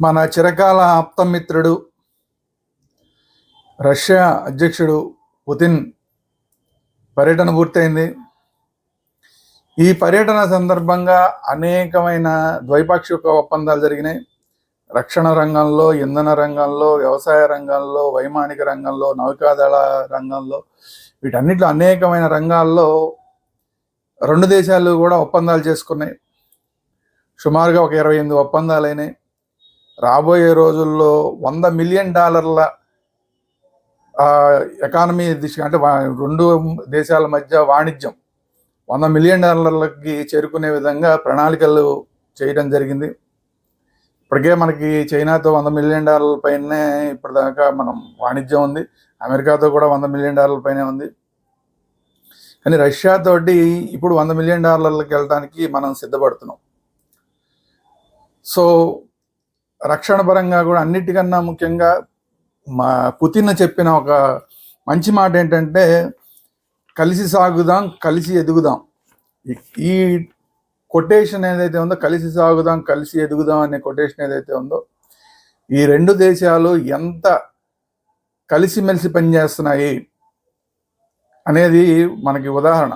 మన చిరకాల ఆప్తమిత్రుడు రష్యా అధ్యక్షుడు పుతిన్ పర్యటన పూర్తయింది. ఈ పర్యటన సందర్భంగా అనేకమైన ద్వైపాక్షిక ఒప్పందాలు జరిగినాయి. రక్షణ రంగంలో ఇంధన రంగంలో వ్యవసాయ రంగంలో వైమానిక రంగంలో నౌకాదళ రంగంలో వీటన్నిటిలో అనేకమైన రంగాల్లో రెండు దేశాలు కూడా ఒప్పందాలు చేసుకున్నాయి. సుమారుగా ఒక ఇరవై ఎనిమిది ఒప్పందాలు అయినాయి. రాబోయే రోజుల్లో వంద మిలియన్ డాలర్ల ఎకానమీ దిశ అంటే రెండు దేశాల మధ్య వాణిజ్యం వంద మిలియన్ డాలర్లకి చేరుకునే విధంగా ప్రణాళికలు చేయడం జరిగింది. ఇప్పటికే మనకి చైనాతో వంద మిలియన్ డాలర్ల పైనే ఇప్పటిదాకా మనం వాణిజ్యం ఉంది. అమెరికాతో కూడా వంద మిలియన్ డాలర్ల పైనే ఉంది. కానీ రష్యా తోటి ఇప్పుడు వంద మిలియన్ డాలర్లకు వెళ్ళడానికి మనం సిద్ధపడుతున్నాం. సో రక్షణ పరంగా కూడా అన్నిటికన్నా ముఖ్యంగా మా పుతిన్ చెప్పిన ఒక మంచి మాట ఏంటంటే కలిసి సాగుదాం కలిసి ఎదుగుదాం. ఈ- ఈ కొటేషన్ ఏదైతే ఉందో కలిసి సాగుదాం కలిసి ఎదుగుదాం అనే కొటేషన్ ఏదైతే ఉందో ఈ రెండు దేశాలు ఎంత కలిసిమెలిసి పనిచేస్తున్నాయి అనేది మనకి ఉదాహరణ.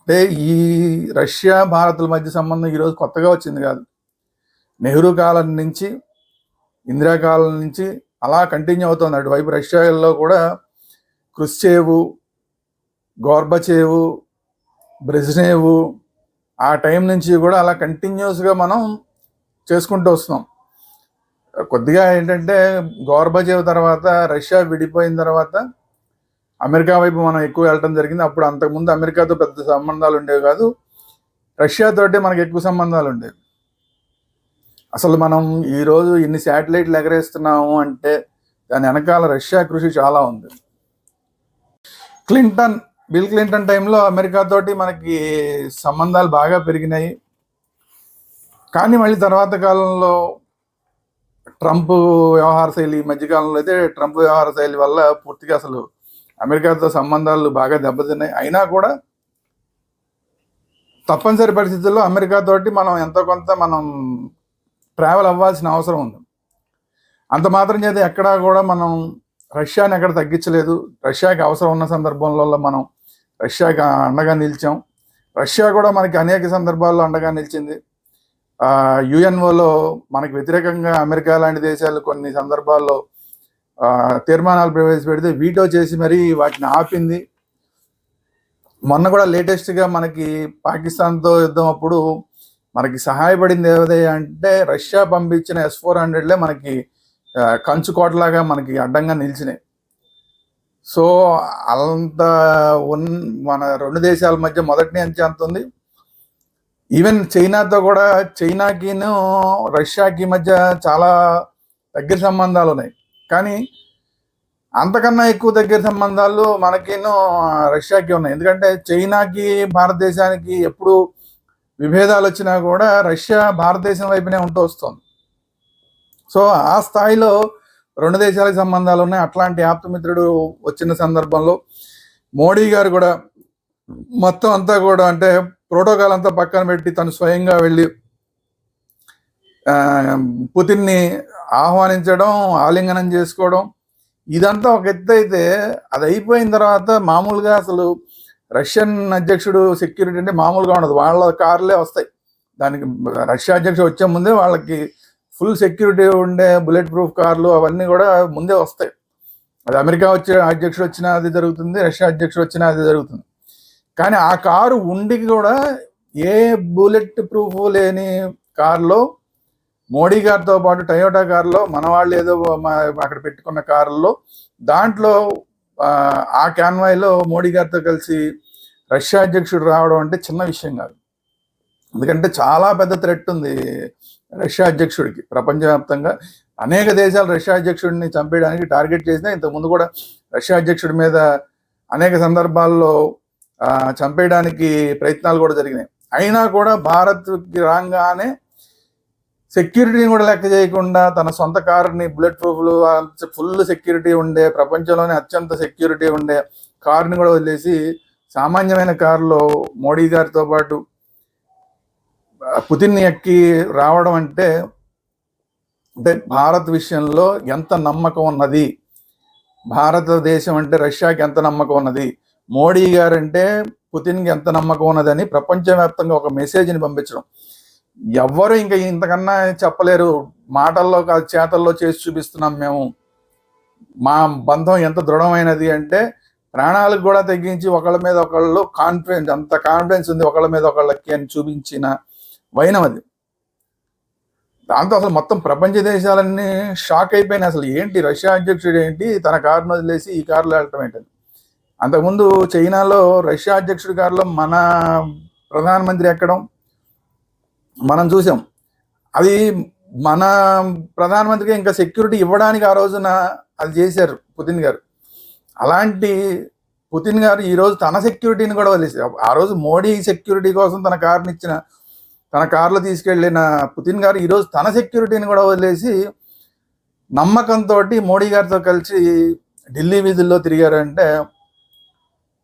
అంటే ఈ రష్యా భారత్ల మధ్య సంబంధం ఈరోజు కొత్తగా వచ్చింది కాదు. నెహ్రూ కాలం నుంచి ఇందిరా కాలం నుంచి అలా కంటిన్యూ అవుతుంది. అటువైపు రష్యాలో కూడా క్రిస్చేవు గోర్బచేవు బ్రెజ్నేవు ఆ టైం నుంచి కూడా అలా కంటిన్యూస్గా మనం చేసుకుంటూ వస్తున్నాం. కొద్దిగా ఏంటంటే గోర్బచేవ్ తర్వాత రష్యా విడిపోయిన తర్వాత అమెరికా వైపు మనం ఎక్కువ వెళ్ళటం జరిగింది. అప్పుడు అంతకుముందు అమెరికాతో పెద్ద సంబంధాలు ఉండేవి కాదు. రష్యా తోటి ఎక్కువ సంబంధాలు ఉండేవి. అసలు మనం ఈరోజు ఇన్ని శాటిలైట్లు ఎగరేస్తున్నాము అంటే దాని వెనకాల రష్యా కృషి చాలా ఉంది. క్లింటన్ బిల్ క్లింటన్ టైంలో అమెరికా తోటి మనకి సంబంధాలు బాగా పెరిగినాయి. కానీ మళ్ళీ తర్వాత కాలంలో ట్రంప్ వ్యవహార శైలి మధ్యకాలంలో అయితే ట్రంప్ వ్యవహార శైలి వల్ల పూర్తిగా అసలు అమెరికాతో సంబంధాలు బాగా దెబ్బతిన్నాయి. అయినా కూడా తప్పనిసరి పరిస్థితుల్లో అమెరికా తోటి మనం ఎంతో కొంత మనం ట్రావెల్ అవ్వాల్సిన అవసరం ఉంది. అంత మాత్రం చేత ఎక్కడా కూడా మనం రష్యాని ఎక్కడ తగ్గించలేదు. రష్యాకి అవసరం ఉన్న సందర్భంలో మనం రష్యాకి అండగా నిలిచాం. రష్యా కూడా మనకి అనేక సందర్భాల్లో అండగా నిలిచింది. యుఎన్ఓలో మనకి వ్యతిరేకంగా అమెరికా లాంటి దేశాలు కొన్ని సందర్భాల్లో తీర్మానాలు ప్రవేశపెడితే వీటో చేసి మరీ వాటిని ఆపింది. మొన్న కూడా లేటెస్ట్గా మనకి పాకిస్తాన్తో యుద్ధం అప్పుడు మనకి సహాయపడింది ఏదే అంటే రష్యా పంపించిన ఎస్ ఫోర్ హండ్రెడ్లే మనకి కంచుకోటలాగా మనకి అడ్డంగా నిలిచినాయి. సో అంత ఉన్ మన రెండు దేశాల మధ్య మొదటి నుంచి అంత ఉంది. ఈవెన్ చైనాతో కూడా చైనాకిను రష్యాకి మధ్య చాలా దగ్గర సంబంధాలు ఉన్నాయి. కానీ అంతకన్నా ఎక్కువ దగ్గర సంబంధాలు మనకిను రష్యాకి ఉన్నాయి. ఎందుకంటే చైనాకి భారతదేశానికి ఎప్పుడు విభేదాలు వచ్చినా కూడా రష్యా భారతదేశం వైపునే ఉంటూ వస్తుంది. సో ఆ స్థాయిలో రెండు దేశాలకు సంబంధాలు ఉన్నాయి. అట్లాంటి ఆప్తమిత్రుడు వచ్చిన సందర్భంలో మోడీ గారు కూడా మొత్తం అంతా కూడా అంటే ప్రోటోకాల్ అంతా పక్కన పెట్టి తను స్వయంగా వెళ్ళి పుతిన్ని ఆహ్వానించడం ఆలింగనం చేసుకోవడం ఇదంతా ఒక ఎత్తు అయితే అది అయిపోయిన తర్వాత మామూలుగా అసలు రష్యన్ అధ్యక్షుడు సెక్యూరిటీ అంటే మామూలుగా ఉండదు. వాళ్ళ కార్లే వస్తాయి. దానికి రష్యా అధ్యక్షుడు వచ్చే ముందే వాళ్ళకి ఫుల్ సెక్యూరిటీ ఉండే బుల్లెట్ ప్రూఫ్ కార్లు అవన్నీ కూడా ముందే వస్తాయి. అది అమెరికా వచ్చే అధ్యక్షుడు వచ్చినా అది జరుగుతుంది రష్యా అధ్యక్షుడు వచ్చినా అది జరుగుతుంది. కానీ ఆ కారు ఉండి కూడా ఏ బుల్లెట్ ప్రూఫ్ లేని కారులో మోడీ గారితో పాటు టయోటా కారులో మన వాళ్ళు ఏదో మా- అక్కడ పెట్టుకున్న కారుల్లో దాంట్లో ఆ క్యాన్వాయ్లో మోడీ గారితో కలిసి రష్యా అధ్యక్షుడు రావడం అంటే చిన్న విషయం కాదు. ఎందుకంటే చాలా పెద్ద థ్రెట్ ఉంది రష్యా అధ్యక్షుడికి. ప్రపంచవ్యాప్తంగా అనేక దేశాలు రష్యా అధ్యక్షుడిని చంపేయడానికి టార్గెట్ చేసినా ఇంతకుముందు కూడా రష్యా అధ్యక్షుడి మీద అనేక సందర్భాల్లో చంపేయడానికి ప్రయత్నాలు కూడా జరిగినాయి. అయినా కూడా భారత్కి రాగానే సెక్యూరిటీని కూడా లెక్క చేయకుండా తన సొంత కారుని బుల్లెట్ ప్రూఫ్లు ఫుల్ సెక్యూరిటీ ఉండే ప్రపంచంలోనే అత్యంత సెక్యూరిటీ ఉండే కారుని కూడా వదిలేసి సామాన్యమైన కారులో మోడీ గారితో పాటు పుతిన్ పుతిన్ని ఎక్కి రావడం అంటే అంటే భారత్ విషయంలో ఎంత నమ్మకం ఉన్నది? భారతదేశం అంటే రష్యాకి ఎంత నమ్మకం ఉన్నది? మోడీ గారంటే పుతిన్కి ఎంత నమ్మకం ఉన్నదని ప్రపంచవ్యాప్తంగా ఒక మెసేజ్ని పంపించడం. ఎవ్వరు ఇంకా ఇంతకన్నా చెప్పలేరు. మాటల్లో కాదు చేతల్లో చేసి చూపిస్తున్నాం మేము. మా బంధం ఎంత దృఢమైనది అంటే ప్రాణాలకు కూడా తగ్గించి ఒకళ్ళ మీద ఒకళ్ళు కాన్ఫిడెన్స్ అంత కాన్ఫిడెన్స్ ఉంది ఒకళ్ళ మీద ఒకళ్ళకి అని చూపించిన వైనం అది. దాంతో అసలు మొత్తం ప్రపంచ దేశాలన్నీ షాక్ అయిపోయినాయి. అసలు ఏంటి రష్యా అధ్యక్షుడు ఏంటి? తన కారును వదిలేసి ఈ కారులో వెళ్ళటం ఏంటని అంతకుముందు చైనాలో రష్యా అధ్యక్షుడి కారులో మన ప్రధానమంత్రి ఎక్కడం? మనం చూసాం. అది మన ప్రధానమంత్రికి ఇంకా సెక్యూరిటీ ఇవ్వడానికి ఆ రోజున అది చేశారు పుతిన్ గారు. అలాంటి పుతిన్ గారు ఈరోజు తన సెక్యూరిటీని కూడా వదిలేసారు ఆ రోజు మోడీ సెక్యూరిటీ కోసం తన కారుని ఇచ్చిన తన కారులో తీసుకెళ్ళిన పుతిన్ గారు ఈరోజు తన సెక్యూరిటీని కూడా వదిలేసి నమ్మకంతో మోడీ గారితో కలిసి ఢిల్లీ వీధుల్లో తిరిగారంటే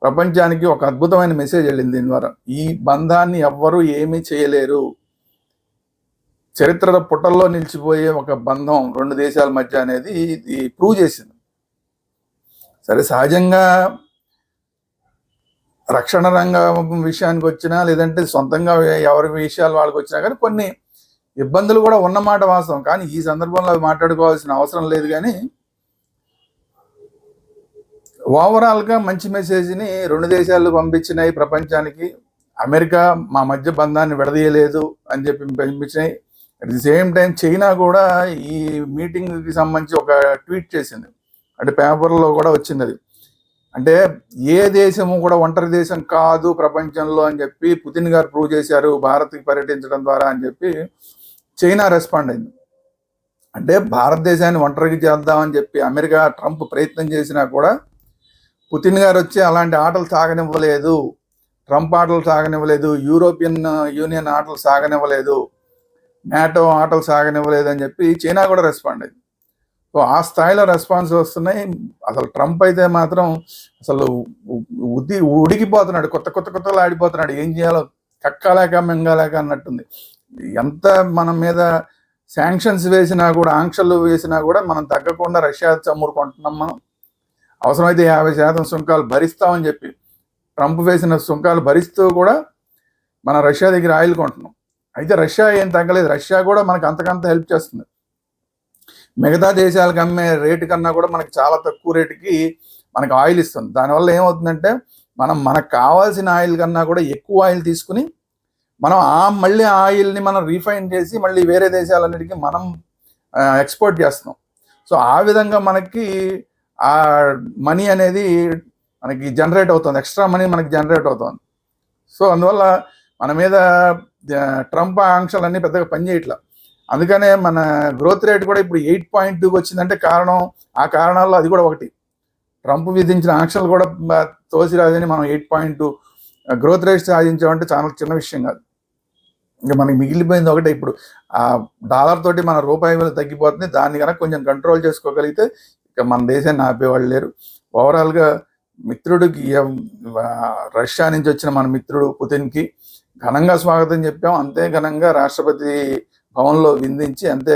ప్రపంచానికి ఒక అద్భుతమైన మెసేజ్ వెళ్ళింది దీని ద్వారా. ఈ బంధాన్ని ఎవ్వరూ ఏమీ చేయలేరు. చరిత్ర పుటల్లో నిలిచిపోయే ఒక బంధం రెండు దేశాల మధ్య అనేది ఇది ప్రూవ్ చేసింది. సరే సహజంగా రక్షణ రంగం విషయానికి వచ్చినా లేదంటే సొంతంగా ఎవరి విషయాలు వాళ్ళకి వచ్చినా కానీ కొన్ని ఇబ్బందులు కూడా ఉన్నమాట వాస్తవం. కానీ ఈ సందర్భంలో అవి మాట్లాడుకోవాల్సిన అవసరం లేదు కానీ ఓవరాల్గా మంచి మెసేజ్ని రెండు దేశాలు పంపించినాయి ప్రపంచానికి. అమెరికా మా మధ్య బంధాన్ని విడదీయలేదు అని చెప్పి పంపించినాయి. At the same time China కూడా ఈ మీటింగ్కి సంబంధించి ఒక ట్వీట్ చేసింది. అంటే పేపర్లో కూడా వచ్చింది అది. అంటే ఏ దేశము కూడా ఒంటరి దేశం కాదు ప్రపంచంలో అని చెప్పి పుతిన్ గారు ప్రూవ్ చేశారు భారత్కి పర్యటించడం ద్వారా అని చెప్పి చైనా రెస్పాండ్ అయింది. అంటే భారతదేశాన్ని ఒంటరికి చేద్దామని చెప్పి అమెరికా ట్రంప్ ప్రయత్నం చేసినా కూడా పుతిన్ గారు వచ్చి అలాంటి ఆటలు సాగనివ్వలేదు. ట్రంప్ ఆటలు సాగనివ్వలేదు. యూరోపియన్ యూనియన్ ఆటలు సాగనివ్వలేదు. నాటో ఆటలు సాగనివ్వలేదు అని చెప్పి చైనా కూడా రెస్పాండ్ అయింది. సో ఆ స్థాయిలో రెస్పాన్స్ వస్తున్నాయి. అసలు ట్రంప్ అయితే మాత్రం అసలు ఉది ఉడికిపోతున్నాడు. కొత్త కొత్త కొత్తలు ఆడిపోతున్నాడు. ఏం చేయాలో కక్కలేక మింగలేక అన్నట్టుంది. ఎంత మన మీద శాంక్షన్స్ వేసినా కూడా ఆంక్షలు వేసినా కూడా మనం తగ్గకుండా రష్యా చమ్మురుకుంటున్నాం మనం. అవసరమైతే యాభై శాతం సుంకాలు భరిస్తామని చెప్పి ట్రంప్ వేసిన సుంకాలు భరిస్తూ కూడా మన రష్యా దగ్గర ఆయిల్ కొంటున్నాం. అయితే రష్యా ఏం తగ్గలేదు. రష్యా కూడా మనకు అంతకంత హెల్ప్ చేస్తుంది. మిగతా దేశాలకు అమ్మే రేటు కన్నా కూడా మనకి చాలా తక్కువ రేటుకి మనకు ఆయిల్ ఇస్తుంది. దానివల్ల ఏమవుతుందంటే మనం మనకు కావాల్సిన ఆయిల్ కన్నా కూడా ఎక్కువ ఆయిల్ తీసుకుని మనం ఆ మళ్ళీ ఆయిల్ని మనం రీఫైన్ చేసి మళ్ళీ వేరే దేశాలన్నిటికీ మనం ఎక్స్పోర్ట్ చేస్తున్నాం. సో ఆ విధంగా మనకి ఆ మనీ అనేది మనకి జనరేట్ అవుతుంది. ఎక్స్ట్రా మనీ మనకి జనరేట్ అవుతుంది. సో అందువల్ల మన మీద ట్రంప్ ఆంక్షలన్నీ పెద్దగా పనిచేయట్లా. అందుకనే మన గ్రోత్ రేట్ కూడా ఇప్పుడు ఎయిట్ పాయింట్ టూకి వచ్చిందంటే కారణం ఆ కారణాల్లో అది కూడా ఒకటి. ట్రంప్ విధించిన ఆంక్షలు కూడా తోసిరాదని మనం eight point two growth rate సాధించామంటే చాలా చిన్న విషయం కాదు. ఇంకా మనకి మిగిలిపోయింది ఒకటే ఇప్పుడు. ఆ డాలర్ తోటి మన రూపాయి విలువ తగ్గిపోతుంది దాన్ని కనుక కొంచెం కంట్రోల్ చేసుకోగలిగితే ఇక మన దేశాన్ని ఆపేవాళ్ళు లేరు. ఓవరాల్గా మిత్రుడికి రష్యా నుంచి వచ్చిన మన మిత్రుడు పుతిన్కి ఘనంగా స్వాగతం చెప్పాం. అంతే ఘనంగా రాష్ట్రపతి భవన్లో విందించి అంతే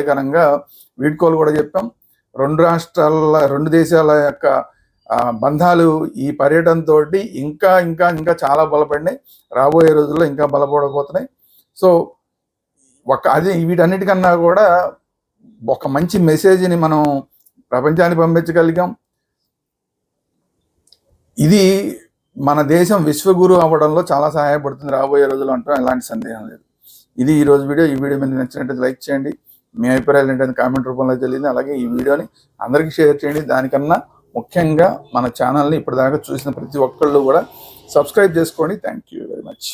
వీడ్కోలు కూడా చెప్పాం. రెండు రాష్ట్రాల రెండు దేశాల యొక్క బంధాలు ఈ పర్యటనతో ఇంకా ఇంకా ఇంకా చాలా బలపడినాయి. రాబోయే రోజుల్లో ఇంకా బలపడబోతున్నాయి. సో ఒక అది వీటన్నిటికన్నా కూడా ఒక మంచి మెసేజ్ని మనం ప్రపంచానికి పంపించగలిగాం. ఇది మన దేశం విశ్వగురు అవ్వడంలో చాలా సహాయపడుతుంది రాబోయే రోజులు అంటాం. ఎలాంటి సందేహం లేదు. ఇది ఈ రోజు వీడియో. ఈ వీడియో మీకు నచ్చినట్టు లైక్ చేయండి. మీ అభిప్రాయాలు ఏంటంటే కామెంట్ రూపంలో తెలియదు. అలాగే ఈ వీడియోని అందరికీ షేర్ చేయండి. దానికన్నా ముఖ్యంగా మన ఛానల్ని ఇప్పటిదాకా చూసిన ప్రతి ఒక్కళ్ళు కూడా సబ్స్క్రైబ్ చేసుకోండి. Thank you very much.